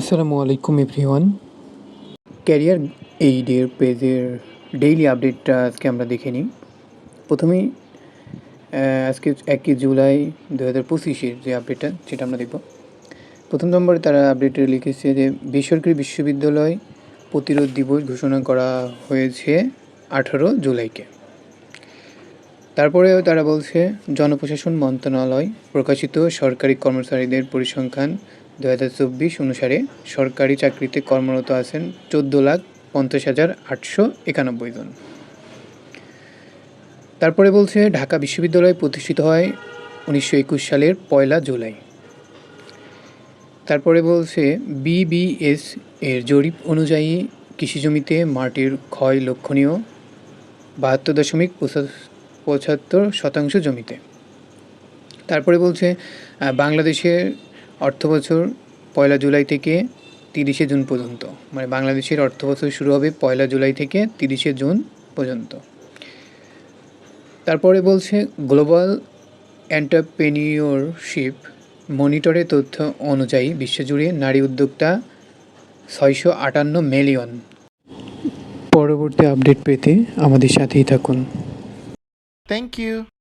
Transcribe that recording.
আসসালামু আলাইকুম, everyone. Career এইডের পেজের ডেইলি আপডেটটা আজকে আমরা দেখে নিই। প্রথমেই আজকে একই জুলাই দু হাজার পঁচিশের যে আপডেটটা সেটা আমরা দেখব। প্রথম নম্বরে তারা আপডেটে লিখেছে যে, বেসরকারি বিশ্ববিদ্যালয় প্রতিরোধ দিবস ঘোষণা করা হয়েছে আঠারো জুলাইকে। তারপরেও তারা বলছে, জনপ্রশাসন মন্ত্রণালয় প্রকাশিত সরকারি কর্মচারীদের পরিসংখ্যান দু চব্বিশ অনুসারে সরকারি চাকরিতে কর্মরত আছেন চোদ্দ লাখ পঞ্চাশ হাজার আটশো একানব্বই জন। তারপরে বলছে ঢাকা বিশ্ববিদ্যালয় প্রতিষ্ঠিত হয় উনিশশো একুশ সালের পয়লা জুলাই। তারপরে বলছে বিবিএস এর জরিপ অনুযায়ী কৃষি জমিতে মাটির ক্ষয় লক্ষণীয় বাহাত্তর দশমিক পঁচা- পঁচাত্তর শতাংশ জমিতে। তারপরে বলছে আহ, বাংলাদেশের অর্থবছর পয়লা জুলাই থেকে তিরিশে জুন পর্যন্ত। মানে বাংলাদেশের অর্থবছর শুরু হবে পয়লা জুলাই থেকে তিরিশে জুন পর্যন্ত। তারপরে বলছে গ্লোবাল এন্টারপ্রেনিয়রশিপ মনিটরের তথ্য অনুযায়ী বিশ্বজুড়ে নারী উদ্যোক্তা ছয়শো আটান্ন মিলিয়ন। পরবর্তী আপডেট পেতে আমাদের সাথেই থাকুন। Thank you.